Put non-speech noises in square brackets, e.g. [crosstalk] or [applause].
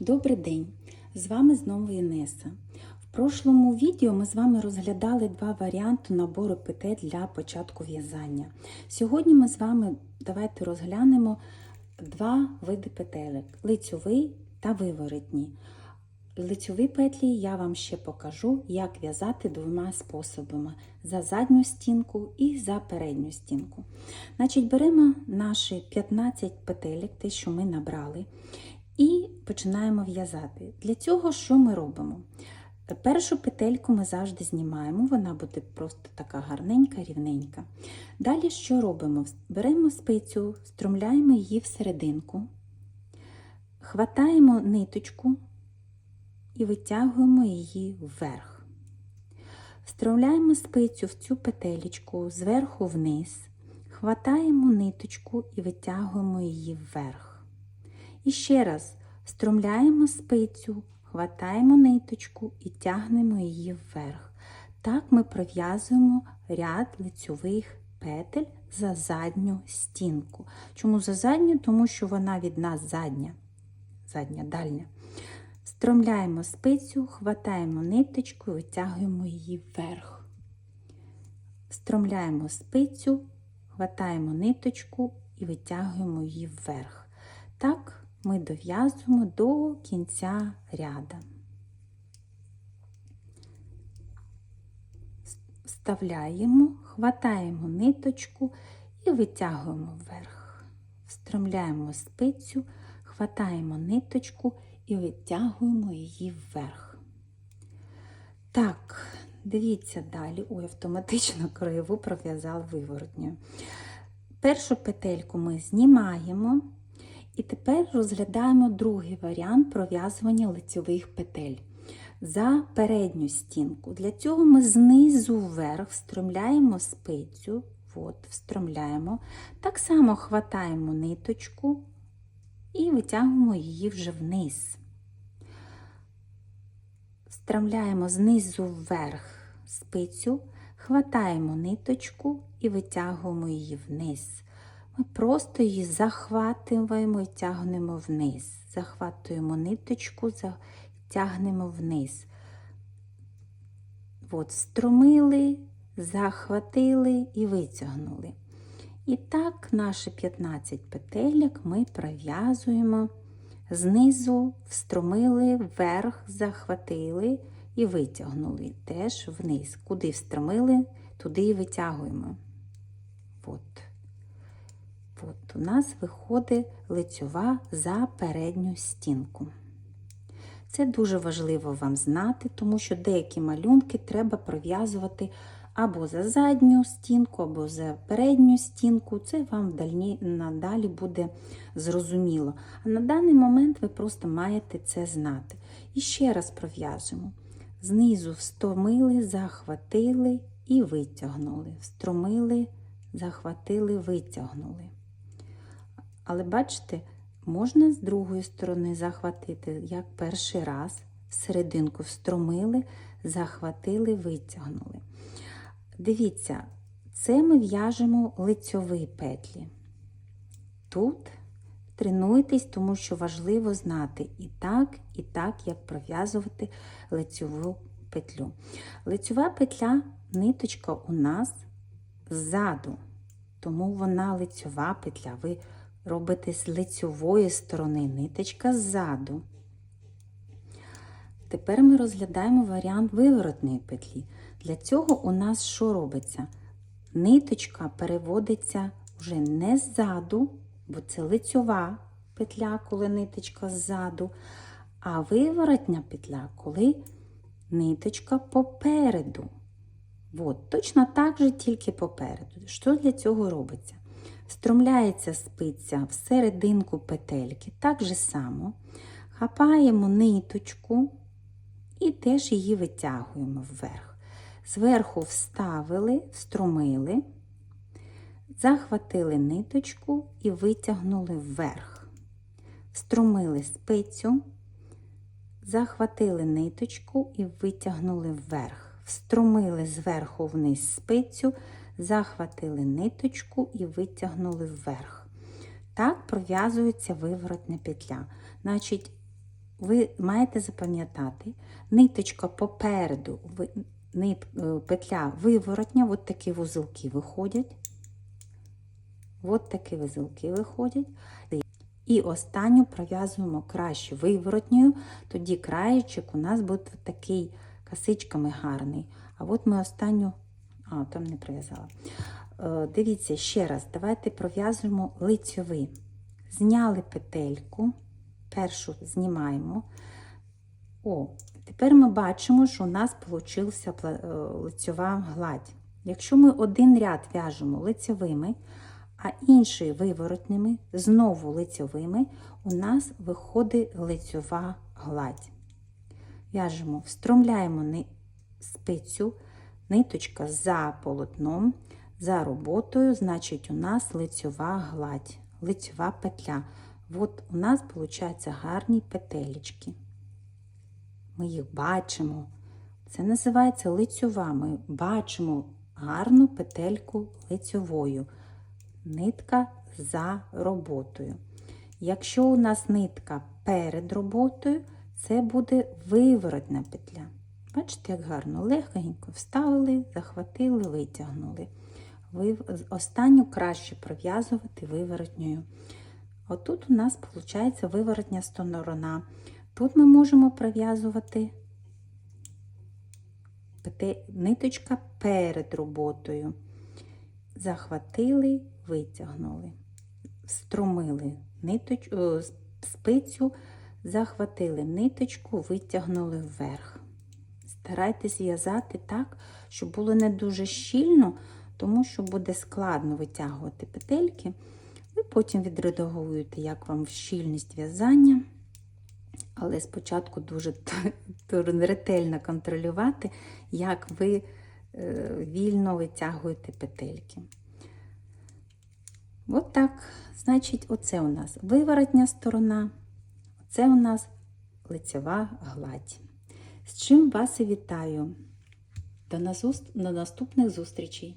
Добрий день! З вами знову Інеса. В прошлому відео ми з вами розглядали два варіанти набору петель для початку в'язання. Сьогодні ми з вами давайте розглянемо два види петелек лицьовий та виворотній. Лицьові петлі я вам ще покажу, як в'язати двома способами: за задню стінку і за передню стінку. Значить, беремо наші 15 петелек, те, що ми набрали, і починаємо в'язати. Для цього що ми робимо? Першу петельку ми завжди знімаємо, вона буде просто така гарненька, рівненька. Далі що робимо? Беремо спицю, струмляємо її всерединку, хватаємо ниточку і витягуємо її вверх. Встромляємо спицю в цю петелечку зверху вниз, хватаємо ниточку і витягуємо її вверх. І ще раз встромляємо спицю, хватаємо ниточку і тягнемо її вверх. Так ми пров'язуємо ряд лицьових петель за задню стінку. Чому за задню? Тому що вона від нас задня, задня дальня. Стромляємо спицю, хватаємо ниточку і витягуємо її вверх. Стромляємо спицю, хватаємо ниточку і витягуємо її вверх. Так ми дов'язуємо до кінця ряда. Вставляємо, хватаємо ниточку і витягуємо вверх. Встромляємо спицю, хватаємо ниточку і витягуємо її вверх. Так, дивіться далі. Ой, автоматично [laughs] краєву пров'язав виворотню. Першу петельку ми знімаємо. І тепер розглядаємо другий варіант пров'язування лицьових петель за передню стінку. Для цього ми знизу вверх встромляємо спицю, от, встромляємо, так само хватаємо ниточку і витягуємо її вже вниз. Встромляємо знизу вверх спицю, хватаємо ниточку і витягуємо її вниз. Ми просто її захватуємо і тягнемо вниз. Захватуємо ниточку, тягнемо вниз. От, струмили, захватили і витягнули. І так, наші 15 петельок ми пров'язуємо знизу, встромили, вверх, захватили і витягнули. Теж вниз. Куди встромили, туди і витягуємо. От. От у нас виходить лицьова за передню стінку. Це дуже важливо вам знати, тому що деякі малюнки треба пров'язувати або за задню стінку, або за передню стінку. Це вам вдалі, надалі буде зрозуміло. А на даний момент ви просто маєте це знати. І ще раз пров'яжемо. Знизу встромили, захватили і витягнули. Встромили, захватили, витягнули. Але бачите, можна з другої сторони захватити, як перший раз, всерединку встромили, захватили, витягнули. Дивіться, це ми в'яжемо лицьові петлі. Тут тренуйтесь, тому що важливо знати і так, і так, як пров'язувати лицьову петлю. Лицьова петля, ниточка у нас ззаду, тому вона лицьова петля. Ви робите з лицьової сторони ниточка ззаду. Тепер ми розглядаємо варіант виворотної петлі. Для цього у нас що робиться? Ниточка переводиться вже не ззаду, бо це лицьова петля, коли ниточка ззаду, а виворотня петля, коли ниточка попереду. От, точно так же, тільки попереду. Що для цього робиться? Встромляється спиця в серединку петельки, так же само. Хапаємо ниточку і теж її витягуємо вверх. Зверху вставили, встромили, захватили ниточку і витягнули вверх. Встромили спицю, захватили ниточку і витягнули вверх. Встромили зверху вниз спицю, захватили ниточку і витягнули вверх. Так пров'язується виворотня петля. Значить, ви маєте запам'ятати, ниточка попереду, нит, е, петля виворотня, от такі вузелки виходять. От такі вузелки виходять. І останню пров'язуємо краще виворотньою, тоді краєчок у нас буде такий косичками гарний. А от ми останню, а, там не пров'язала. Е, Дивіться, ще раз, давайте пров'язуємо лицьовий. Зняли петельку, першу знімаємо. О, тепер ми бачимо, що у нас вийшла лицьова гладь. Якщо ми один ряд в'яжемо лицьовими, а інший виворотними, знову лицьовими, у нас виходить лицьова гладь. В'яжемо, встромляємо спицю, ниточка за полотном, за роботою, значить, у нас лицьова гладь, лицьова петля. От у нас виходять гарні петелечки. Ми їх бачимо. Це називається лицьова. Ми бачимо гарну петельку лицьовою. Нитка за роботою. Якщо у нас нитка перед роботою, це буде виворотна петля. Бачите, як гарно, легенько вставили, захватили, витягнули. Ви останню краще пров'язувати виворотньою. Отут у нас виходить виворотня сторона. Тут ми можемо пров'язувати ниточка перед роботою. Захватили, витягнули, струмили ниточ... спицю, захватили ниточку, витягнули вверх. Старайтесь в'язати так, щоб було не дуже щільно, тому що буде складно витягувати петельки. Ви потім відредагуєте, як вам щільність в'язання. Але спочатку дуже [laughs] ретельно контролювати, як ви е, вільно витягуєте петельки. От так, значить, оце у нас виворотня сторона, оце у нас лицева гладь. З чим вас і вітаю. До наступних зустрічей!